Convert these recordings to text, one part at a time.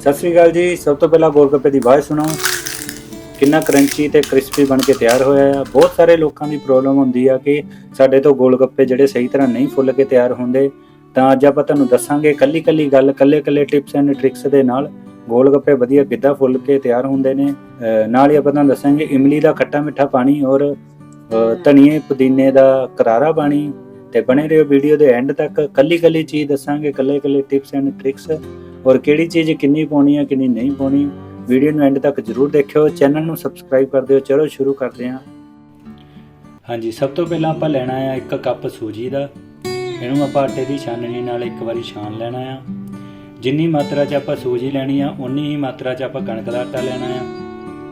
ਸਤਿ ਸ੍ਰੀ ਅਕਾਲ ਜੀ। ਸਭ ਤੋਂ ਪਹਿਲਾਂ ਗੋਲਗੱਪੇ ਦੀ ਆਵਾਜ਼ ਸੁਣੋ ਕਿੰਨਾ ਕਰੰਚੀ ਤੇ ਕ੍ਰਿਸਪੀ ਬਣ ਕੇ ਤਿਆਰ ਹੋਇਆ ਆ। ਬਹੁਤ ਸਾਰੇ ਲੋਕਾਂ ਦੀ ਪ੍ਰੋਬਲਮ ਹੁੰਦੀ ਆ ਕਿ ਸਾਡੇ ਤੋਂ ਗੋਲਗੱਪੇ ਜਿਹੜੇ ਸਹੀ ਤਰ੍ਹਾਂ ਨਹੀਂ ਫੁੱਲ ਕੇ ਤਿਆਰ ਹੁੰਦੇ। ਤਾਂ ਅੱਜ ਆਪਾਂ ਤੁਹਾਨੂੰ ਦੱਸਾਂਗੇ ਕੱਲੀ ਕੱਲੀ ਗੱਲ ਕੱਲੇ ਕੱਲੇ ਟਿਪਸ ਐਂਡ ਟ੍ਰਿਕਸ ਦੇ ਨਾਲ ਗੋਲਗੱਪੇ ਵਧੀਆ ਕਿੱਦਾਂ ਫੁੱਲ ਕੇ ਤਿਆਰ ਹੁੰਦੇ ਨੇ। ਨਾਲ ਹੀ ਆਪਾਂ ਤੁਹਾਨੂੰ ਦੱਸਾਂਗੇ ਇਮਲੀ ਦਾ ਖੱਟਾ ਮਿੱਠਾ ਪਾਣੀ ਔਰ ਧਨੀਏ ਪੁਦੀਨੇ ਦਾ ਕਰਾਰਾ ਪਾਣੀ। ਤੇ ਬਣੇ ਰਹੋ ਵੀਡੀਓ ਦੇ ਐਂਡ ਤੱਕ। ਕੱਲੀ ਕੱਲੀ ਚੀਜ਼ ਦੱਸਾਂਗੇ ਕੱਲੇ ਕੱਲੇ ਟਿਪਸ ਐਂਡ ਟ੍ਰਿਕਸ ਔਰ ਕਿਹੜੀ ਚੀਜ਼ ਕਿੰਨੀ ਪਾਉਣੀ ਹੈ ਕਿੰਨੀ ਨਹੀਂ ਪਾਉਣੀ, ਵੀਡੀਓ ਨੂੰ ਐਂਡ ਤੱਕ ਜਰੂਰ ਦੇਖਿਓ ਚੈਨਲ ਨੂੰ ਸਬਸਕ੍ਰਾਈਬ ਕਰ ਦਿਓ, ਚਲੋ ਸ਼ੁਰੂ ਕਰਦੇ ਹਾਂ। ਹਾਂਜੀ, ਸਭ ਤੋਂ ਪਹਿਲਾਂ ਆਪਾਂ ਲੈਣਾ ਆ ਇੱਕ ਕੱਪ ਸੂਜੀ ਦਾ। ਇਹਨੂੰ ਆਪਾਂ ਆਟੇ ਦੀ ਛਾਨਣੀ ਨਾਲ ਇੱਕ ਵਾਰੀ ਛਾਣ ਲੈਣਾ ਆ। ਜਿੰਨੀ ਮਾਤਰਾ 'ਚ ਆਪਾਂ ਸੂਜੀ ਲੈਣੀ ਆ ਉਨੀ ਹੀ ਮਾਤਰਾ 'ਚ ਆਪਾਂ ਕਣਕ ਦਾ ਆਟਾ ਲੈਣਾ ਆ।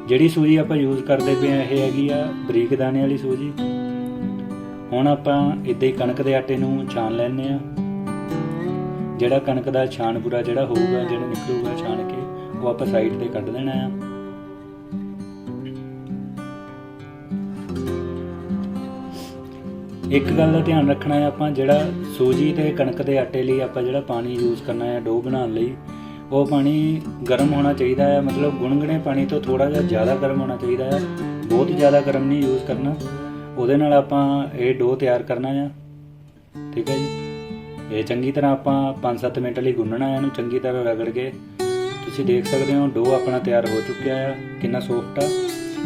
ਜਿਹੜੀ ਸੂਜੀ ਆਪਾਂ ਯੂਜ਼ ਕਰਦੇ ਪਏ ਆ, ਇਹ ਹੈਗੀ ਆ ਬਰੀਕ ਦਾਣੇ ਵਾਲੀ ਸੂਜੀ। ਹੁਣ ਆਪਾਂ ਇਦਾਂ ਹੀ ਕਣਕ ਦੇ ਆਟੇ ਨੂੰ ਛਾਣ ਲੈਣੇ ਆ। ਜਿਹੜਾ ਕਣਕ ਦਾ ਛਾਣ ਪੂਰਾ ਜਿਹੜਾ ਹੋਊਗਾ, ਜਿਹੜਾ ਨਿਕਲੂਗਾ ਛਾਣ ਕੇ, ਉਹ ਆਪਾਂ ਸਾਈਡ ਤੇ ਕੱਢ ਦੇਣਾ ਆ। ਇੱਕ ਗੱਲ ਦਾ ਧਿਆਨ ਰੱਖਣਾ ਹੈ ਆਪਾਂ, ਜਿਹੜਾ ਸੂਜੀ ਤੇ ਕਣਕ ਦੇ ਆਟੇ ਲਈ ਆਪਾਂ ਜਿਹੜਾ ਪਾਣੀ ਯੂਜ਼ ਕਰਨਾ ਹੈ ਡੋ ਬਣਾਉਣ ਲਈ, ਉਹ ਪਾਣੀ ਗਰਮ ਹੋਣਾ ਚਾਹੀਦਾ ਹੈ ਮਤਲਬ ਗੁਣਗੁਣੇ ਪਾਣੀ ਤੋਂ ਥੋੜਾ ਜਿਹਾ ਜ਼ਿਆਦਾ ਗਰਮ ਹੋਣਾ ਚਾਹੀਦਾ ਹੈ ਬਹੁਤ ਜ਼ਿਆਦਾ ਗਰਮ ਨਹੀਂ ਯੂਜ਼ ਕਰਨਾ। ਉਹਦੇ ਨਾਲ ਆਪਾਂ ਇਹ ਡੋ ਤਿਆਰ ਕਰਨਾ ਹੈ ਠੀਕ ਹੈ ਜੀ? ਇਹ ਚੰਗੀ ਤਰ੍ਹਾਂ ਆਪਾਂ 5-7 ਮਿੰਟ ਲਈ ਗੁੰਨਣਾ ਹੈ, ਇਹਨੂੰ ਚੰਗੀ ਤਰ੍ਹਾਂ ਰਗੜ ਕੇ। ਤੁਸੀਂ ਦੇਖ ਸਕਦੇ ਹੋ, ਡੋ ਆਪਣਾ ਤਿਆਰ ਹੋ ਚੁੱਕਿਆ ਆ ਕਿੰਨਾ ਸੌਫਟ ਆ।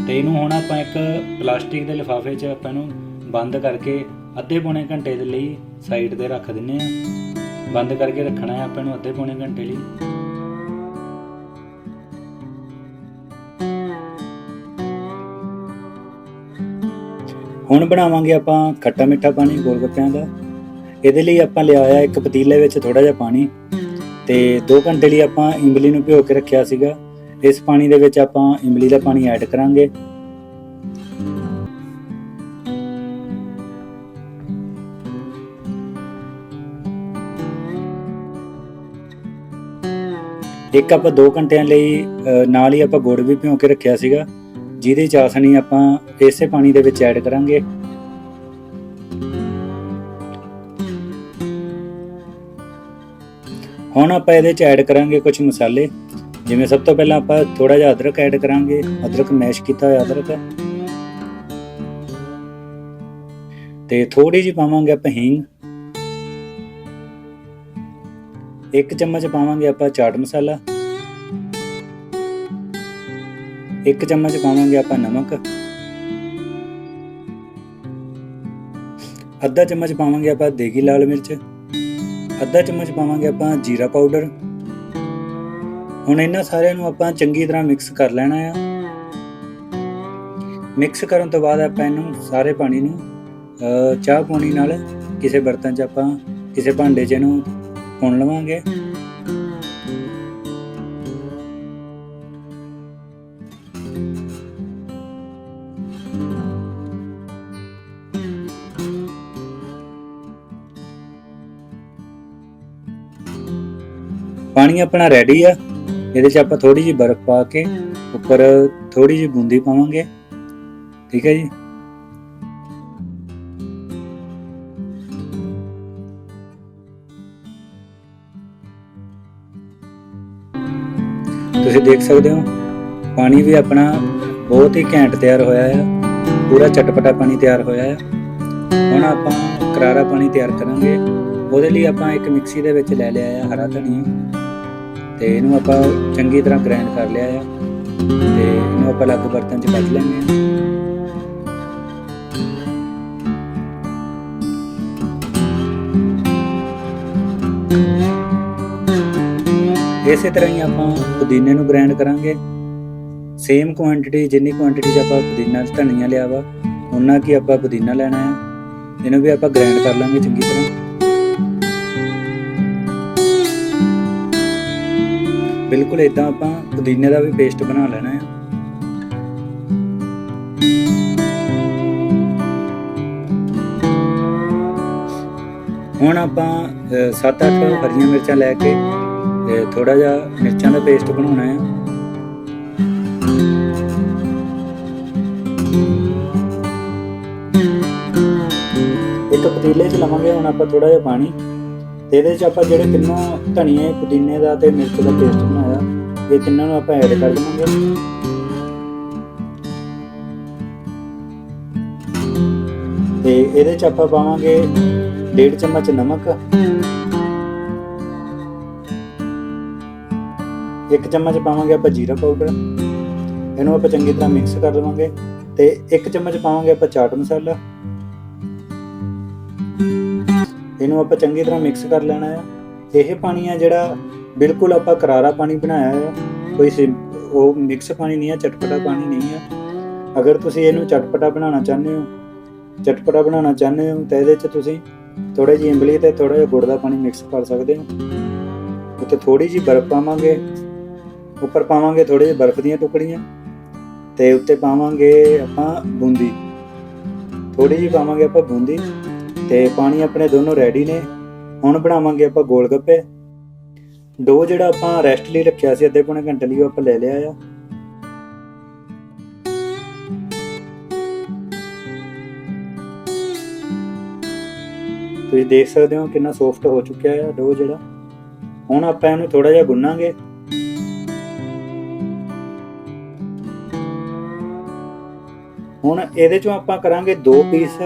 ਤੇ ਇਹਨੂੰ ਹੁਣ ਆਪਾਂ ਇੱਕ ਪਲਾਸਟਿਕ ਦੇ ਲਿਫਾਫੇ 'ਚ ਆਪਾਂ ਇਹਨੂੰ ਬੰਦ ਕਰਕੇ ਅੱਧੇ ਪੌਣੇ ਘੰਟੇ ਦੇ ਲਈ ਸਾਈਡ ਤੇ ਰੱਖ ਦਿੰਨੇ ਆ ਬੰਦ ਕਰਕੇ ਰੱਖਣਾ ਹੈ ਆਪਾਂ ਨੂੰ ਅੱਧੇ ਪੌਣੇ ਘੰਟੇ ਲਈ। ਹੁਣ ਬਣਾਵਾਂਗੇ ਆਪਾਂ ਖੱਟਾ ਮਿੱਠਾ ਪਾਣੀ ਗੋਲਗੱਪਿਆਂ ਦਾ। ਇਹਦੇ ਲਈ ਆਪਾਂ ਲਿਆ ਆ ਇੱਕ ਪਤੀਲੇ ਵਿੱਚ ਥੋੜਾ ਜਿਹਾ ਪਾਣੀ ਤੇ 2 ਘੰਟੇ ਲਈ ਆਪਾਂ ਇਮਲੀ ਨੂੰ ਭਿਓ ਕੇ ਰੱਖਿਆ ਸੀਗਾ। ਇਸ ਪਾਣੀ ਦੇ ਵਿੱਚ ਆਪਾਂ ਇਮਲੀ ਦਾ ਪਾਣੀ ਐਡ ਕਰਾਂਗੇ। ਇੱਕ ਆਪਾਂ 2 ਘੰਟਿਆਂ ਲਈ ਅ, ਨਾਲ ਹੀ ਆਪਾਂ ਗੁੜ ਵੀ ਭਿਓ ਕੇ ਰੱਖਿਆ ਸੀਗਾ। ਜਿਹਦੀ ਚਾਸਣੀ ਆਪਾਂ ਇਸੇ ਪਾਣੀ ਦੇ ਵਿੱਚ ਐਡ ਕਰਾਂਗੇ। ਹੁਣ ਆਪਾਂ ਇਹਦੇ ਚ ਐਡ ਕਰਾਂਗੇ ਕੁਝ ਮਸਾਲੇ। ਜਿਵੇਂ ਸਭ ਤੋਂ ਪਹਿਲਾਂ ਆਪਾਂ ਥੋੜਾ ਜਿਹਾ ਅਦਰਕ ਐਡ ਕਰਾਂਗੇ। ਅਦਰਕ ਮੈਸ਼ ਕੀਤਾ ਹੋਇਆ ਅਦਰਕ। ਤੇ ਥੋੜੀ ਜਿਹੀ ਪਾਵਾਂਗੇ ਆਪਾਂ ਹਿੰਗ। ਇੱਕ ਚਮਚ ਪਾਵਾਂਗੇ ਆਪਾਂ ਚਾਟ ਮਸਾਲਾ। ਇੱਕ ਚਮਚ ਪਾਵਾਂਗੇ ਆਪਾਂ ਨਮਕ। ਅੱਧਾ ਚਮਚ ਪਾਵਾਂਗੇ ਆਪਾਂ ਦੇਗੀ ਲਾਲ ਮਿਰਚ। ਅੱਧਾ ਚਮਚ ਪਾਵਾਂਗੇ ਆਪਾਂ ਜੀਰਾ ਪਾਊਡਰ। ਹੁਣ ਇਹਨਾਂ ਸਾਰਿਆਂ ਨੂੰ ਆਪਾਂ ਚੰਗੀ ਤਰ੍ਹਾਂ ਮਿਕਸ ਕਰ ਲੈਣਾ ਆ। ਮਿਕਸ ਕਰਨ ਤੋਂ ਬਾਅਦ ਆਪਾਂ ਇਹਨੂੰ ਸਾਰੇ ਪਾਣੀ ਨੂੰ ਚਾਹ ਪਾਣੀ ਨਾਲ ਕਿਸੇ ਬਰਤਨ 'ਚ ਆਪਾਂ, ਕਿਸੇ ਭਾਂਡੇ 'ਚ ਇਹਨੂੰ ਪੁਣ ਲਵਾਂਗੇ। ਪਾਣੀ ਆਪਣਾ ਰੈਡੀ ਆ। ਇਹਦੇ 'ਚ ਆਪਾਂ ਥੋੜੀ ਜਿਹੀ ਬਰਫ਼ ਪਾ ਕੇ ਉੱਪਰ ਥੋੜੀ ਜਿਹੀ ਬੂੰਦੀ ਪਾਵਾਂਗੇ। ਠੀਕ ਹੈ ਜੀ? ਤੁਸੀਂ ਦੇਖ ਸਕਦੇ ਹੋ ਪਾਣੀ ਵੀ ਆਪਣਾ ਬਹੁਤ ਹੀ ਘੈਂਟ ਤਿਆਰ ਹੋਇਆ ਹੈ ਪੂਰਾ ਚਟਪਟਾ ਪਾਣੀ ਤਿਆਰ ਹੋਇਆ ਹੈ ਹੁਣ ਆਪਾਂ ਕਰਾਰਾ ਪਾਣੀ ਤਿਆਰ ਕਰਾਂਗੇ। ਉਹਦੇ ਲਈ ਆਪਾਂ ਇੱਕ ਮਿਕਸੀ ਦੇ ਵਿੱਚ ਲੈ ਲਿਆ ਹੈ ਹਰਾ ਧਨੀਆ। ਤੇ ਇਹਨੂੰ ਆਪਾਂ ਚੰਗੀ ਤਰ੍ਹਾਂ ਗ੍ਰਾਈਂਡ ਕਰ ਲਿਆ ਆ ਤੇ ਇਹਨੂੰ ਆਪਾਂ ਅਲੱਗ ਬਰਤਨ 'ਚ ਕੱਢ ਲੈਂਦੇ ਆ। ਇਸੇ ਤਰ੍ਹਾਂ ਹੀ ਆਪਾਂ ਪੁਦੀਨੇ ਨੂੰ ਗ੍ਰਾਈਂਡ ਕਰਾਂਗੇ। ਸੇਮ ਕੁਆਂਟੀਟੀ ਜਿੰਨੀ ਕੁਆਂਟੀਟੀ 'ਚ ਆਪਾਂ ਪੁਦੀਨਾ ਧਨੀਆ ਲਿਆ ਵਾ ਉਹਨਾਂ ਕੀ ਆਪਾਂ ਪੁਦੀਨਾ ਲੈਣਾ ਹੈ ਇਹਨੂੰ ਵੀ ਆਪਾਂ ਗ੍ਰਾਈਂਡ ਕਰ ਲਾਂਗੇ ਚੰਗੀ ਤਰ੍ਹਾਂ। ਬਿਲਕੁਲ ਇਦਾਂ ਆਪਾਂ ਪੁਦੀਨੇ ਦਾ ਵੀ ਪੇਸਟ ਬਣਾ ਲੈਣਾ ਹੈ। ਹੁਣ ਆਪਾਂ 7-8 ਹਰੀਆਂ ਮਿਰਚਾਂ ਲੈ ਕੇ ਥੋੜਾ ਜਿਹਾ ਮਿਰਚਾਂ ਦਾ ਪੇਸਟ ਬਣਾਉਣਾ ਹੈ। ਇੱਕ ਪਤੀਲੇ 'ਚ ਲਵਾਂਗੇ, ਹੁਣ ਆਪਾਂ ਥੋੜਾ ਜਿਹਾ ਪਾਣੀ। ਤੇ ਇਹਦੇ 'ਚ ਆਪਾਂ ਜਿਹੜੇ ਤਿੰਨੋਂ ਧਨੀਏ, ਪੁਦੀਨੇ ਦਾ ਤੇ ਮਿਰਚ ਦਾ ਪੇਸਟ ਬਣਾਇਆ ਇਹ ਤਿੰਨਾਂ ਨੂੰ ਆਪਾਂ ਐਡ ਕਰ ਦੇਵਾਂਗੇ। ਤੇ ਇਹਦੇ ਚ ਆਪਾਂ ਪਾਵਾਂਗੇ ਡੇਢ ਚਮਚ ਨਮਕ, ਇੱਕ ਚਮਚ ਪਾਵਾਂਗੇ ਆਪਾਂ ਜੀਰਾ ਪਾਊਡਰ, ਇਹਨੂੰ ਆਪਾਂ ਚੰਗੀ ਤਰ੍ਹਾਂ ਮਿਕਸ ਕਰ ਲਵਾਂਗੇ ਤੇ ਇੱਕ ਚਮਚ ਪਾਵਾਂਗੇ ਆਪਾਂ ਚਾਟ ਮਸਾਲਾ। ਇਹਨੂੰ ਆਪਾਂ ਚੰਗੀ ਤਰ੍ਹਾਂ ਮਿਕਸ ਕਰ ਲੈਣਾ ਹੈ। ਇਹ ਪਾਣੀ ਆ ਜਿਹੜਾ ਬਿਲਕੁਲ ਆਪਾਂ ਕਰਾਰਾ ਪਾਣੀ ਬਣਾਇਆ ਹੈ ਕੋਈ ਸਿੰ- ਉਹ ਮਿਕਸ ਪਾਣੀ ਨਹੀਂ ਹੈ, ਚਟਪਟਾ ਪਾਣੀ ਨਹੀਂ ਹੈ। ਅਗਰ ਤੁਸੀਂ ਇਹਨੂੰ ਚਟਪਟਾ ਬਣਾਉਣਾ ਚਾਹੁੰਦੇ ਹੋ, ਚਟਪਟਾ ਬਣਾਉਣਾ ਚਾਹੁੰਦੇ ਹੋ, ਤਾਂ ਇਹਦੇ 'ਚ ਤੁਸੀਂ ਥੋੜੀ ਜਿਹੀ ਇਮਲੀ ਤੇ ਥੋੜਾ ਜਿਹਾ ਗੁੜ ਦਾ ਪਾਣੀ ਮਿਕਸ ਕਰ ਸਕਦੇ ਹੋ। ਉੱਤੇ ਥੋੜੀ ਜਿਹੀ ਬਰਫ਼ ਪਾਵਾਂਗੇ, ਉੱਪਰ ਪਾਵਾਂਗੇ ਥੋੜੇ ਜਿਹੇ ਬਰਫ਼ ਦੀਆਂ ਟੁਕੜੀਆਂ ਤੇ ਉੱਤੇ ਪਾਵਾਂਗੇ ਆਪਾਂ ਬੂੰਦੀ। ਥੋੜੀ ਜਿਹੀ ਪਾਵਾਂਗੇ ਆਪਾਂ ਬੂੰਦੀ ਤੇ ਪਾਣੀ ਆਪਣੇ ਦੋਨੋਂ ਰੈਡੀ ਨੇ। ਹੁਣ ਬਣਾਵਾਂਗੇ ਆਪਾਂ ਗੋਲ ਗੱਪੇ। ਡੋ ਜਿਹੜਾ ਆਪਾਂ ਰੈਸਟ ਲਈ ਰੱਖਿਆ ਸੀ, ਅੱਧੇ ਪੌਣੇ ਘੰਟੇ ਲਈ ਉਹ ਆਪਾਂ ਲੈ ਲਿਆ ਆ। ਤੁਸੀਂ ਦੇਖ ਸਕਦੇ ਹੋ ਕਿੰਨਾ ਸੌਫਟ ਹੋ ਚੁੱਕਿਆ ਹੈ ਡੋ ਜਿਹੜਾ। ਹੁਣ ਆਪਾਂ ਇਹਨੂੰ ਥੋੜਾ ਜਿਹਾ ਗੁੰਨਾਂਗੇ। ਹੁਣ ਇਹਦੇ ਚੋਂ ਆਪਾਂ ਕਰਾਂਗੇ ਦੋ ਪੀਸ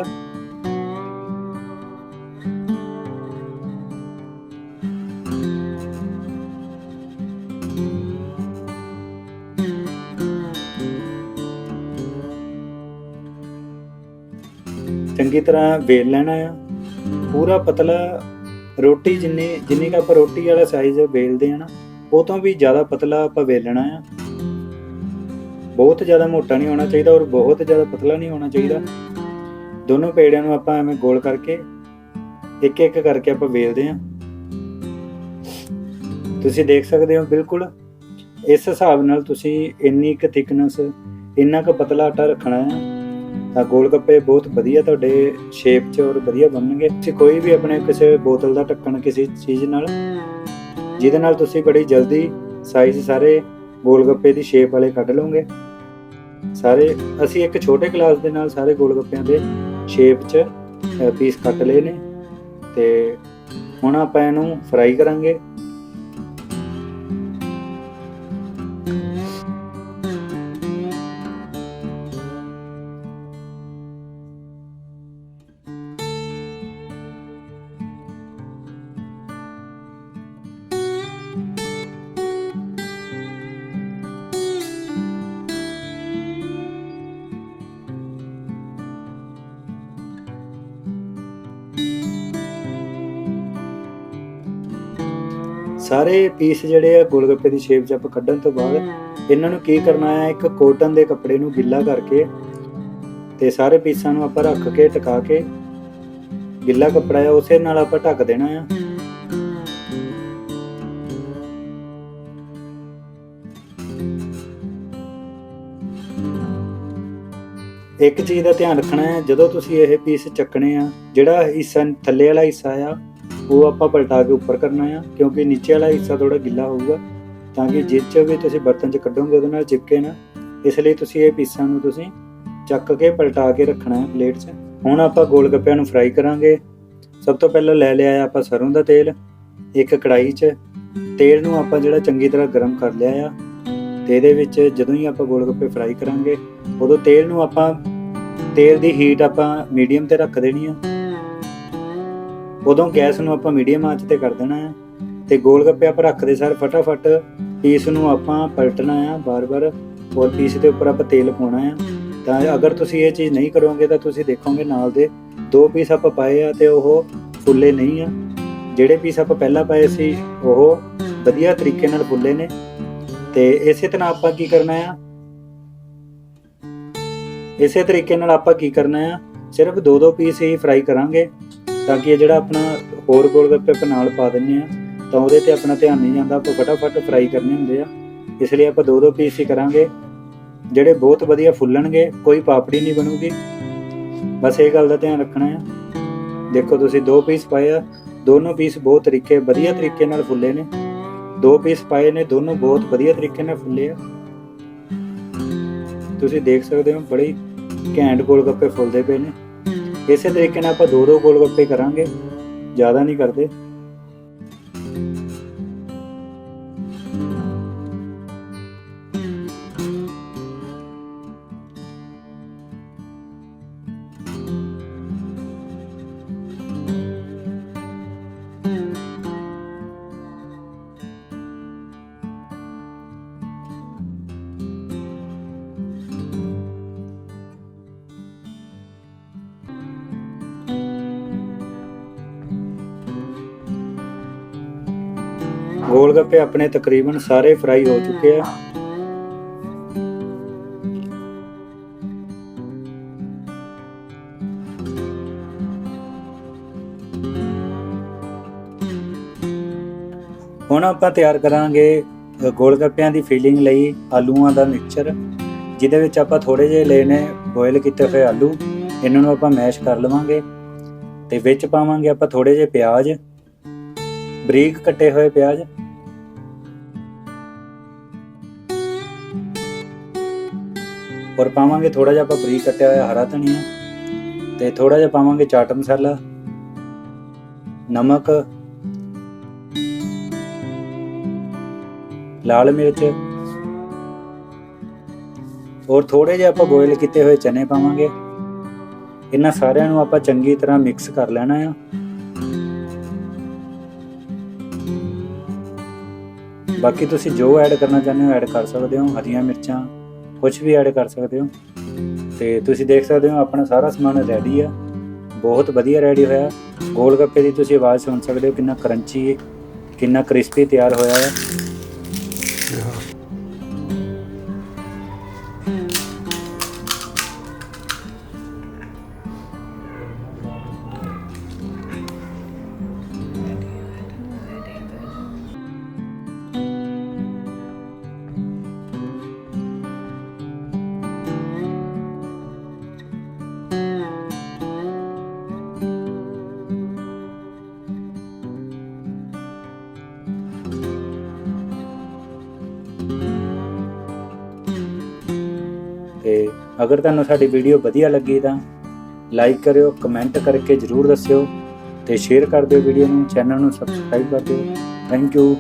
ਚੰਗੀ ਤਰ੍ਹਾਂ ਵੇਲ ਲੈਣਾ ਆ। ਪੂਰਾ ਪਤਲਾ ਰੋਟੀ ਜਿੰਨੀ ਜਿੰਨੀ ਕੁ ਆਪਾਂ ਰੋਟੀ ਵਾਲਾ ਸਾਈਜ਼ ਵੇਲਦੇ ਆ ਨਾ, ਉਹ ਤੋਂ ਵੀ ਜ਼ਿਆਦਾ ਪਤਲਾ ਆਪਾਂ ਵੇਲਣਾ ਆ। ਬਹੁਤ ਜ਼ਿਆਦਾ ਮੋਟਾ ਨਹੀਂ ਹੋਣਾ ਚਾਹੀਦਾ ਔਰ ਬਹੁਤ ਜ਼ਿਆਦਾ ਪਤਲਾ ਨਹੀਂ ਹੋਣਾ ਚਾਹੀਦਾ। ਦੋਨੋਂ ਪੇੜਿਆਂ ਨੂੰ ਆਪਾਂ ਐਵੇਂ ਗੋਲ ਕਰਕੇ, ਇੱਕ ਇੱਕ ਕਰਕੇ ਆਪਾਂ ਵੇਲਦੇ ਆ। ਤੁਸੀਂ ਦੇਖ ਸਕਦੇ ਹੋ ਬਿਲਕੁਲ, ਇਸ ਹਿਸਾਬ ਨਾਲ ਤੁਸੀਂ ਇੰਨੀ ਕੁ ਥਿਕਨੈਸ ਇੰਨਾ ਕੁ ਪਤਲਾ ਆਟਾ ਰੱਖਣਾ ਹੈ ਤਾਂ ਗੋਲ ਗੱਪੇ ਬਹੁਤ ਵਧੀਆ ਤੁਹਾਡੇ ਸ਼ੇਪ 'ਚ ਔਰ ਵਧੀਆ ਬਣਨਗੇ। ਤੁਸੀਂ ਕੋਈ ਵੀ ਆਪਣੇ ਕਿਸੇ ਬੋਤਲ ਦਾ ਢੱਕਣ ਕਿਸੇ ਚੀਜ਼ ਨਾਲ, ਜਿਹਦੇ ਨਾਲ ਤੁਸੀਂ ਬੜੀ ਜਲਦੀ ਸਾਈਜ਼ ਸਾਰੇ ਗੋਲ ਗੱਪੇ ਦੀ ਸ਼ੇਪ ਵਾਲੇ ਕੱਢ ਲਓਗੇ। ਸਾਰੇ, ਅਸੀਂ ਇੱਕ ਛੋਟੇ ਗਲਾਸ ਦੇ ਨਾਲ ਸਾਰੇ ਗੋਲ ਗੱਪਿਆਂ ਦੇ ਸ਼ੇਪ 'ਚ ਪੀਸ ਕੱਟ ਲਏ ਨੇ। ਤੇ ਹੁਣ ਆਪਾਂ ਇਹਨੂੰ ਫਰਾਈ ਕਰਾਂਗੇ। ਸਾਰੇ ਪੀਸ ਜਿਹੜੇ ਆ ਗੋਲਗੱਪੇ ਦੀ ਸ਼ੇਪ 'ਚ ਆਪਾਂ ਕੱਢਣ ਤੋਂ ਬਾਅਦ ਇਹਨਾਂ ਨੂੰ ਕੀ ਕਰਨਾ ਹੈ? ਇੱਕ ਕੋਟਨ ਦੇ ਕੱਪੜੇ ਨੂੰ ਗਿੱਲਾ ਕਰਕੇ ਤੇ ਸਾਰੇ ਪੀਸਾਂ ਨੂੰ ਆਪਾਂ ਰੱਖ ਕੇ ਟਿਕਾ ਕੇ ਗਿੱਲਾ ਕੱਪੜਾ ਹੈ ਉਸੇ ਨਾਲ ਆਪਾਂ ਢੱਕ ਦੇਣਾ ਆ। ਇੱਕ ਚੀਜ਼ ਦਾ ਧਿਆਨ ਰੱਖਣਾ ਹੈ ਜਦੋਂ ਤੁਸੀਂ ਇਹ ਪੀਸ ਚੱਕਣੇ ਆ ਜਿਹੜਾ ਹਿੱਸਾ ਥੱਲੇ ਵਾਲਾ ਹਿੱਸਾ ਆ ਉਹ ਆਪਾਂ ਪਲਟਾ ਕੇ ਉੱਪਰ ਕਰਨਾ ਆ, ਕਿਉਂਕਿ ਨੀਚੇ ਵਾਲਾ ਹਿੱਸਾ ਥੋੜਾ ਗਿੱਲਾ ਹੋਊਗਾ। ਤਾਂ ਕਿ ਜਿਸ 'ਚ ਵੀ ਤੁਸੀਂ ਬਰਤਨ 'ਚ ਕੱਢੋਗੇ, ਉਹਦੇ ਨਾਲ ਚਿਪਕੇ ਨਾ। ਇਸ ਲਈ ਤੁਸੀਂ ਇਹ ਪੀਸਾਂ ਨੂੰ ਤੁਸੀਂ ਚੱਕ ਕੇ ਪਲਟਾ ਕੇ ਰੱਖਣਾ ਹੈ ਪਲੇਟ 'ਚ। ਹੁਣ ਆਪਾਂ ਗੋਲ ਗੱਪਿਆਂ ਨੂੰ ਫਰਾਈ ਕਰਾਂਗੇ। ਸਭ ਤੋਂ ਪਹਿਲਾਂ ਲੈ ਲਿਆ ਆ ਆਪਾਂ ਸਰੋਂ ਦਾ ਤੇਲ, ਇੱਕ ਕੜਾਈ 'ਚ। ਤੇਲ ਨੂੰ ਆਪਾਂ ਜਿਹੜਾ ਚੰਗੀ ਤਰ੍ਹਾਂ ਗਰਮ ਕਰ ਲਿਆ ਆ, ਤੇ ਇਹਦੇ ਵਿੱਚ ਜਦੋਂ ਹੀ ਆਪਾਂ ਗੋਲ ਗੱਪੇ ਫਰਾਈ ਕਰਾਂਗੇ, ਉਦੋਂ ਤੇਲ ਨੂੰ ਆਪਾਂ, ਤੇਲ ਦੀ ਹੀਟ ਆਪਾਂ ਮੀਡੀਅਮ ਤੇ ਰੱਖ ਦੇਣੀ ਆ। ਉਦੋਂ ਗੈਸ ਨੂੰ ਆਪਾਂ ਮੀਡੀਅਮ ਆਂਚ ਤੇ ਕਰ ਦੇਣਾ ਹੈ ਤੇ ਗੋਲ ਗੱਪੇ ਆਪਾਂ ਰੱਖਦੇ ਸਰ ਫਟਾਫਟ ਪੀਸ ਨੂੰ ਆਪਾਂ ਪਲਟਣਾ ਆ ਬਾਰ-ਬਾਰ ਔਰ ਪੀਸ ਦੇ ਉੱਪਰ ਆਪਾਂ ਤੇਲ ਪਾਉਣਾ ਆ ਤਾਂ ਅਗਰ ਤੁਸੀਂ ਇਹ ਚੀਜ਼ ਨਹੀਂ ਕਰੋਗੇ ਤਾਂ ਤੁਸੀਂ ਦੇਖੋਗੇ ਨਾਲ ਦੇ ਦੋ ਪੀਸ ਆਪਾਂ ਪਾਏ ਆ ਤੇ ਉਹ ਫੁੱਲੇ ਨਹੀਂ ਆ। ਜਿਹੜੇ ਪੀਸ ਆਪਾਂ ਪਹਿਲਾਂ ਪਾਏ ਸੀ, ਉਹ ਵਧੀਆ ਤਰੀਕੇ ਨਾਲ ਫੁੱਲੇ ਨੇ। ਤੇ ਇਸੇ ਤਰ੍ਹਾਂ ਆਪਾਂ ਕੀ ਕਰਨਾ ਆ ਇਸੇ ਤਰੀਕੇ ਨਾਲ ਆਪਾਂ ਕੀ ਕਰਨਾ ਆ ਸਿਰਫ ਦੋ ਦੋ ਪੀਸ ਹੀ ਫਰਾਈ ਕਰਾਂਗੇ। ਤਾਂ ਕਿ ਇਹ ਜਿਹੜਾ ਆਪਣਾ ਹੋਰ ਗੋਲ ਗੱਪੇ ਆਪਾਂ ਨਾਲ ਪਾ ਦਿੰਨੇ ਆ ਤਾਂ ਉਹਦੇ ਤੇ ਆਪਣਾ ਧਿਆਨ ਨਹੀਂ ਜਾਂਦਾ, ਆਪਾਂ ਫਟਾਫਟ ਫਰਾਈ ਕਰਨੇ ਹੁੰਦੇ ਆ। ਇਸ ਲਈ ਆਪਾਂ ਦੋ ਦੋ ਪੀਸ ਹੀ ਕਰਾਂਗੇ। ਜਿਹੜੇ ਬਹੁਤ ਵਧੀਆ ਫੁੱਲਣਗੇ, ਕੋਈ ਪਾਪੜੀ ਨਹੀਂ ਬਣੂਗੀ। ਬਸ ਇਹ ਗੱਲ ਦਾ ਧਿਆਨ ਰੱਖਣਾ ਆ। ਦੇਖੋ ਤੁਸੀਂ ਦੋ ਪੀਸ ਪਾਏ ਆ, ਦੋਨੋਂ ਪੀਸ ਬਹੁਤ ਤਰੀਕੇ, ਵਧੀਆ ਤਰੀਕੇ ਨਾਲ ਫੁੱਲੇ ਨੇ। ਦੋ ਪੀਸ ਪਾਏ ਨੇ, ਦੋਨੋਂ ਬਹੁਤ ਵਧੀਆ ਤਰੀਕੇ ਨਾਲ ਫੁੱਲੇ ਆ। ਤੁਸੀਂ ਦੇਖ ਸਕਦੇ ਹੋ, ਬੜੀ ਘੈਂਟ ਗੋਲ ਗੱਪੇ ਫੁੱਲਦੇ ਪਏ ਨੇ। ਇਸੇ ਤਰੀਕੇ ਨਾਲ ਆਪਾਂ ਦੋ ਦੋ ਗੋਲ ਗੱਪੇ ਕਰਾਂਗੇ ਜ਼ਿਆਦਾ ਨਹੀਂ ਕਰਦੇ। ਗੱਪੇ ਆਪਣੇ ਤਕਰੀਬਨ ਸਾਰੇ ਫਰਾਈ ਹੋ ਚੁੱਕੇ ਆ। ਹੁਣ ਆਪਾਂ ਤਿਆਰ ਕਰਾਂਗੇ ਅ, ਗੋਲ ਗੱਪਿਆਂ ਦੀ ਫੀਲਿੰਗ ਲਈ ਆਲੂਆਂ ਦਾ ਮਿਕਸਚਰ ਜਿਹਦੇ ਵਿੱਚ ਆਪਾਂ ਥੋੜੇ ਜਿਹੇ ਲਏ ਨੇ ਬੋਇਲ ਕੀਤੇ ਹੋਏ ਆਲੂ। ਇਹਨਾਂ ਨੂੰ ਆਪਾਂ ਮੈਸ਼ ਕਰ ਲਵਾਂਗੇ ਤੇ ਵਿੱਚ ਪਾਵਾਂਗੇ ਆਪਾਂ ਥੋੜੇ ਜਿਹੇ ਪਿਆਜ਼ ਬਰੀਕ ਕੱਟੇ ਹੋਏ ਪਿਆਜ਼। ਔਰ ਪਾਵਾਂਗੇ ਥੋੜਾ ਜਿਹਾ ਆਪਾਂ ਬਰੀਕ ਕੱਟਿਆ ਹੋਇਆ ਹਰਾ ਧਨੀਆ ਤੇ ਥੋੜਾ ਜਿਹਾ ਪਾਵਾਂਗੇ ਚਾਟ ਮਸਾਲਾ, ਨਮਕ, ਲਾਲ ਮਿਰਚ ਔਰ ਥੋੜੇ ਜਿਹਾ ਆਪਾਂ ਬੋਇਲ ਕੀਤੇ ਹੋਏ ਚਨੇ ਪਾਵਾਂਗੇ। ਇਹਨਾਂ ਸਾਰਿਆਂ ਨੂੰ ਆਪਾਂ ਚੰਗੀ ਤਰ੍ਹਾਂ ਮਿਕਸ ਕਰ ਲੈਣਾ ਆ। ਬਾਕੀ ਤੁਸੀਂ ਜੋ ਐਡ ਕਰਨਾ ਚਾਹੁੰਦੇ ਹੋ ਐਡ ਕਰ ਸਕਦੇ ਹੋ, ਹਰੀਆਂ ਮਿਰਚਾਂ ਕੁਝ ਵੀ ਐਡ ਕਰ ਸਕਦੇ ਹੋ। ਤੇ ਤੁਸੀਂ ਦੇਖ ਸਕਦੇ ਹੋ, ਆਪਣਾ ਸਾਰਾ ਸਮਾਨ ਰੈਡੀ ਆ। ਬਹੁਤ ਵਧੀਆ ਰੈਡੀ ਹੋਇਆ। ਗੋਲ ਗੱਪੇ ਦੀ ਤੁਸੀਂ ਆਵਾਜ਼ ਸੁਣ ਸਕਦੇ ਹੋ, ਕਿੰਨਾ ਕਰੰਚੀ ਕਿੰਨਾ ਕ੍ਰਿਸਪੀ ਤਿਆਰ ਹੋਇਆ ਹੈ ਅਗਰ ਤੁਹਾਨੂੰ ਸਾਡੀ ਵੀਡੀਓ ਵਧੀਆ ਲੱਗੀ ਤਾਂ ਲਾਈਕ ਕਰਿਓ, ਕਮੈਂਟ ਕਰਕੇ ਜਰੂਰ ਦੱਸਿਓ ਤੇ ਸ਼ੇਅਰ ਕਰ ਦਿਓ ਵੀਡੀਓ ਨੂੰ ਚੈਨਲ ਨੂੰ ਸਬਸਕ੍ਰਾਈਬ ਕਰ ਦਿਓ। Thank you